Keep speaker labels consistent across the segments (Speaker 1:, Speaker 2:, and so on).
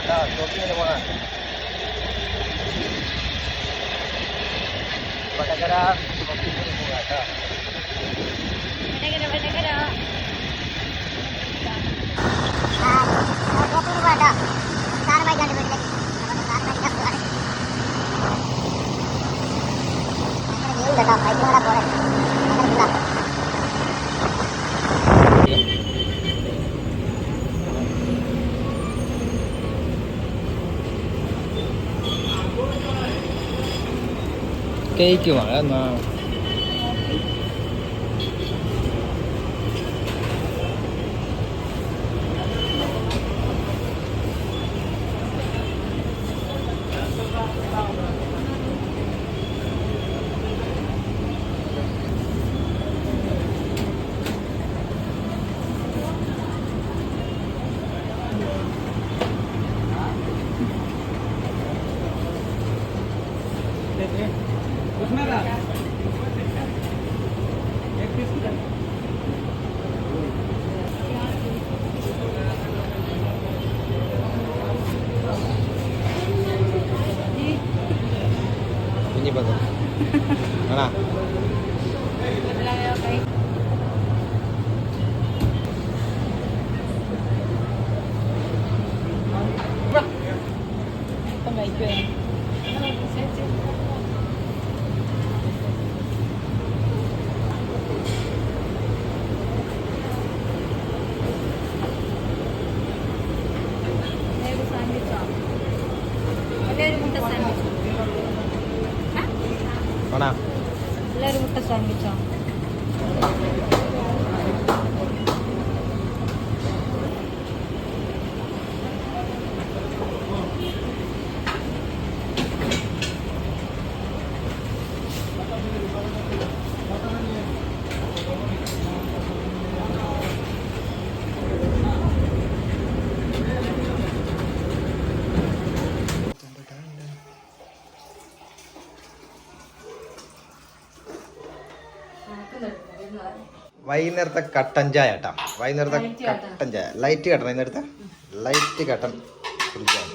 Speaker 1: acá, no tiene buena. Va a
Speaker 2: cagar, no
Speaker 1: tiene buena acá. Va. cái
Speaker 2: kiểu gọi là Thank
Speaker 1: you.
Speaker 2: उसमें था एक piece किधर Ini bagus, mana?
Speaker 1: വൈകുന്നേരത്തെ കട്ടൻ ചായ കേട്ടാ. വൈകുന്നേരത്തെ കട്ടൻ ചായ. ലൈറ്റ് കട്ടൻ വൈകുന്നേരത്തെ? ലൈറ്റ് കട്ടൻ കുടിക്കാൻ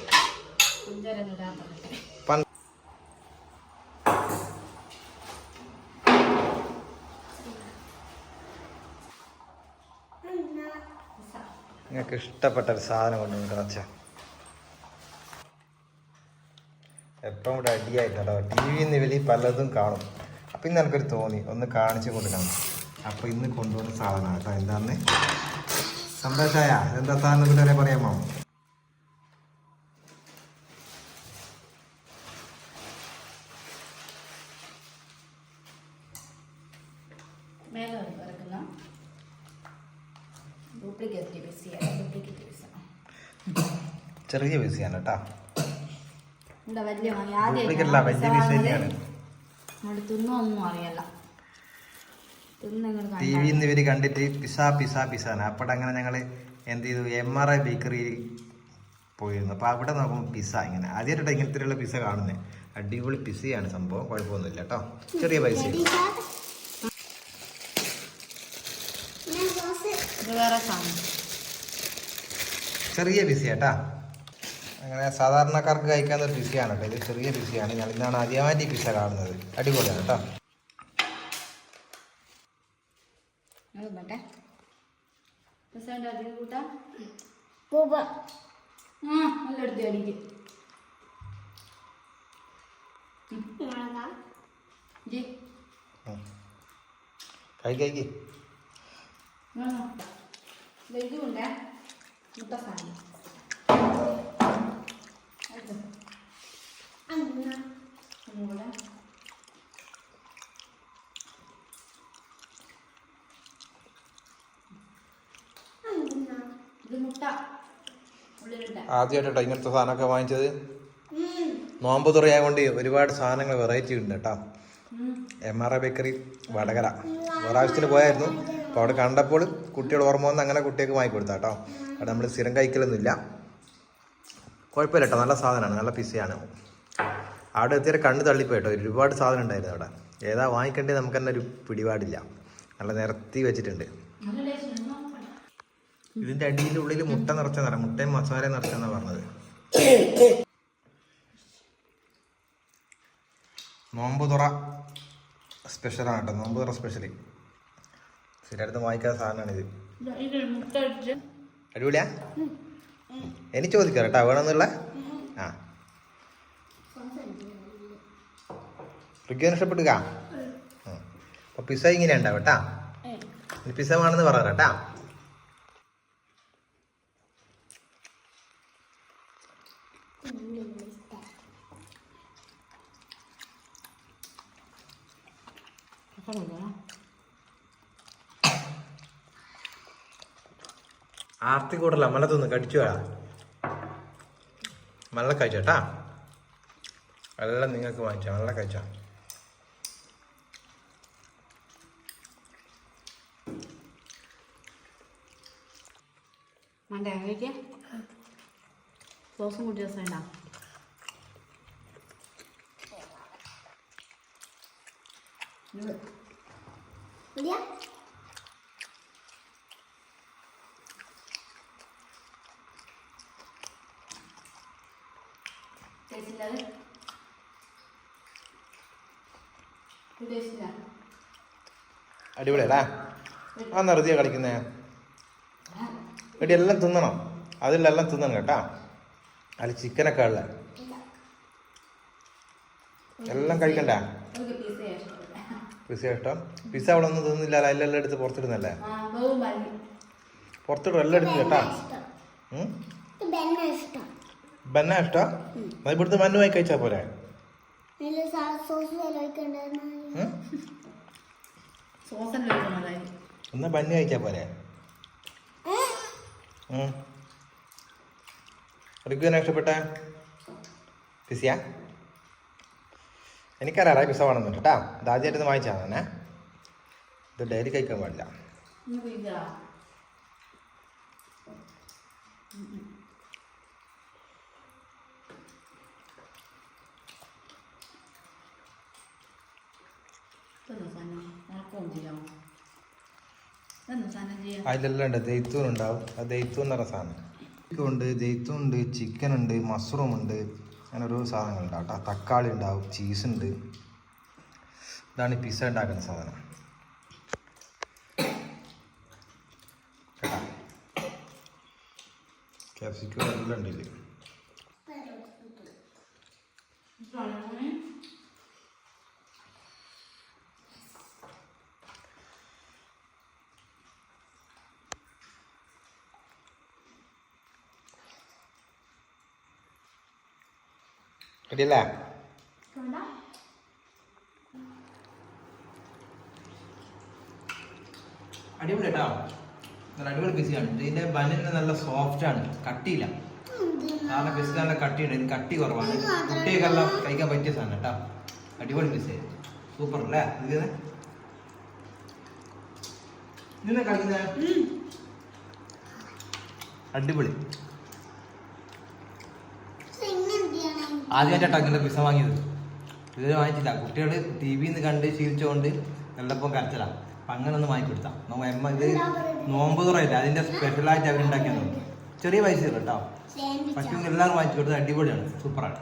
Speaker 1: നിങ്ങൾക്ക് ഇഷ്ടപ്പെട്ട ഒരു സാധനം കൊണ്ടുവന്നിട്ട് വെച്ച എപ്പം ഇവിടെ അടിയായിട്ടോ ടി വി എന്നിവയിൽ പലതും കാണും. അപ്പം ഇന്ന് എനിക്കൊരു തോന്നി. ഒന്ന് കാണിച്ചു കൊടുക്കണം. അപ്പോൾ ഇന്ന് കൊണ്ടുവന്ന സാധനമാണ് കേട്ടോ. എന്താന്ന്? സന്തോഷായ എന്താ സാധനത്തിന് വരെ പറയാമോ?
Speaker 2: മേലെ ഡ്യൂപ്ലിക്കേറ്റ് ഡ്യൂപ്ലിക്കേറ്റ്
Speaker 1: ചെറിയ പീസിയാണ് കേട്ടോ.
Speaker 2: എന്താ വലിയ
Speaker 1: അല്ല വലിയ പീസ് തന്നെയാണ്
Speaker 2: തിന്നു ഒന്നും അറിയല്ല
Speaker 1: ടി വിന്ന് ഇവർ കണ്ടിട്ട് പിസ പിസ പിസാണ് അപ്പോൾ അങ്ങനെ ഞങ്ങൾ എന്ത് ചെയ്തു? എം ആർ ഐ ബേക്കറിയിൽ പോയിരുന്നു. അപ്പോൾ അവിടെ നോക്കുമ്പോൾ പിസ ഇങ്ങനെ. ആദ്യമായിട്ടാണ് ഇങ്ങനത്തെയുള്ള പിസ കാണുന്നത് അടിപൊളി പിസയാണ് സംഭവം. കുഴപ്പമൊന്നുമില്ല കേട്ടോ ചെറിയ പൈസ.
Speaker 2: ഇത് വേറെ സാധനം.
Speaker 1: ചെറിയ പിസ കേട്ടാ അങ്ങനെ സാധാരണക്കാർക്ക് കഴിക്കാവുന്ന ഒരു പിസയാണ് കേട്ടോ ഇത്. ചെറിയ പിസയാണ്. ഞാൻ ഇന്നാണ് ആദ്യമായിട്ട് ഈ പിസ കാണുന്നത്. അടിപൊളിയാണ് കേട്ടോ
Speaker 2: ಪಸಂಡ್ ಆದ್ರೆ
Speaker 1: ಊಟ ಹೋಗ ಹ್ಞೂ
Speaker 2: ಅಲ್ಲಿಡ್ದು ಅಡಿಗೆ ಜಿ ಕೈಗಾಗಿ ಇದು ಉಂಡೆ ಮುಟ್ಟ ಸಾಂಬಾರು
Speaker 1: ആദ്യമായിട്ടോ ഇങ്ങനത്തെ സാധനമൊക്കെ വാങ്ങിച്ചത്. നോമ്പ് തുറയാൻ കൊണ്ട് ഒരുപാട് സാധനങ്ങൾ വെറൈറ്റി ഉണ്ട് കേട്ടോ. M R I bakery Vadakara. ഒരാവശ്യത്തിന് പോയായിരുന്നു. അപ്പോൾ അവിടെ കണ്ടപ്പോൾ കുട്ടികൾ ഓർമ്മ വന്ന് അങ്ങനെ കുട്ടികൾക്ക് വാങ്ങിക്കൊടുത്താ കേട്ടോ അവിടെ നമ്മൾ സ്ഥിരം കഴിക്കലൊന്നുമില്ല. കുഴപ്പമില്ല കേട്ടോ നല്ല സാധനമാണ്. നല്ല പിസയാണ് അവിടെ എത്തിയ കണ്ണ് തള്ളിപ്പോയി കേട്ടോ ഒരുപാട് സാധനം ഉണ്ടായിരുന്നു അവിടെ. ഏതാ വാങ്ങിക്കേണ്ടത് നമുക്ക് തന്നെ ഒരു പിടിപാടില്ല. നല്ല നിരത്തി വെച്ചിട്ടുണ്ട്.
Speaker 2: ടേസ്റ്റ്
Speaker 1: അടിയിന്റെ ഉള്ളിൽ മുട്ട നിറച്ച നിറ മുട്ടയും മസാല നിറച്ചെന്നാണ് പറഞ്ഞത്. നോമ്പ് തുറ സ്പെഷ്യലാണ് കേട്ടോ നോമ്പ് തുറ സ്പെഷ്യൽ സ്ഥിരടുത്ത് വാങ്ങിക്കാത്ത
Speaker 2: ഇത്
Speaker 1: അടിപൊളിയാ? എനിക്ക് ചോദിക്കാം കേട്ടോ വേണമെന്നുള്ള? ആ. റിഗ്യോന് ഇഷ്ടപ്പെട്ടുക? അപ്പൊ പിസ്സ ഇങ്ങനെ ഉണ്ടാവും പിസ്സ വേണമെന്ന് പറയാം ആർത്തി കൂടല്ല മല തിന്ന് കടിച്ചു വേടാ. നല്ല കഴിച്ചോട്ടാ എല്ലാം നിങ്ങൾക്ക് വാങ്ങിച്ചോ നല്ല കഴിച്ചോ
Speaker 2: സോസും കൂട്ടി രസം ഉണ്ടാവും ടേസ്റ്റില്ല ടേസ്റ്റില്ല
Speaker 1: അടിപൊളിയല്ലേ? ആ നിറുതിയ കളിക്കുന്നേ. എടി എല്ലാം തിന്നണം. അതിലെല്ലാം തിന്നണം കേട്ടാ. അതിൽ ചിക്കനൊക്കെ ഉള്ള. എല്ലാം കഴിക്കണ്ടേ? പിസ ഇഷ്ടം പിസ്സ അവിടെ ഒന്നും തിന്നില്ല. എല്ലാം എടുത്ത് പുറത്തിടുന്നല്ലേ പുറത്തിടും. എല്ലാം എടുത്ത് കേട്ടാ? ബെന്ന ബന്ന ഇഷ്ടം? അത് ഇവിടുത്തെ മഞ്ഞ് വായി കഴിച്ചാ പോരെ? എന്നാ ബന്നി കഴിച്ചാ പോരെ? റിക്കുവിനെ ഇഷ്ടപ്പെട്ട? പിസിയ? എനിക്കറിയാം പിസ വേണമെന്ന് ദാജിയായിട്ട് ഇത് വാങ്ങിച്ചാൽ തന്നെ ഇത് ഡെയിലി കഴിക്കാൻ പാടില്ല. അതിലെല്ലാം ഉണ്ട്. ജെയ്ത്തൂൻ ഉണ്ടാവും. ആ ജെയ്ത്തൂൻ എന്ന് പറഞ്ഞ സാധനം. ഉണ്ട് ജെയ്ത്തൂൻ ഉണ്ട് ചിക്കൻ ഉണ്ട് മഷ്റൂം ഉണ്ട്. അങ്ങനെ ഒരു സാധനങ്ങൾ ഉണ്ടാവും കേട്ടോ. തക്കാളി ഉണ്ടാവും ചീസ് ഉണ്ട്. ഇതാണ് പിസ പിസ്സ ഉണ്ടാക്കുന്ന സാധനം. കേട്ടോ. ക്യാപ്സിക്കം എല്ലാം ഉണ്ട് റെഡിയല്ലേ അടിപൊളി കേട്ടോ നല്ല അടിപൊളി പിസിയാണ് ഇതിന്റെ ബനിന് നല്ല സോഫ്റ്റ് ആണ്. കട്ടിയില്ല. കാരണം പിസ നല്ല കട്ടിയുണ്ട്. ഇതിന് കട്ടി കുറവാണ്. കുട്ടികൾക്കെല്ലാം കഴിക്കാൻ പറ്റിയ സാധനം കേട്ടോ. അടിപൊളി പിസ സൂപ്പർ അല്ലേ? ഇത്? ഇതിനെ കളിക്കുന്ന അടിപൊളി. ആദ്യമായിട്ടാണ് അങ്ങനെ പിസ വാങ്ങിയത്. ഇത് വാങ്ങിച്ചില്ല കുട്ടികൾ ടി വി നിന്ന് കണ്ട് ശീലിച്ചുകൊണ്ട് വെള്ളപ്പം കരച്ചില്ല അപ്പം അങ്ങനെ ഒന്ന് വാങ്ങിക്കൊടുത്താം എമ്മ ഇത് നോമ്പ് തുറയില്ല? അതിന്റെ സ്പെഷ്യലായിട്ട് അവർ ഉണ്ടാക്കിയത്. ചെറിയ പൈസ കേട്ടോ പക്ഷേ എല്ലാവരും വാങ്ങിച്ചു കൊടുത്തത് അടിപൊളിയാണ്. സൂപ്പറാണ്.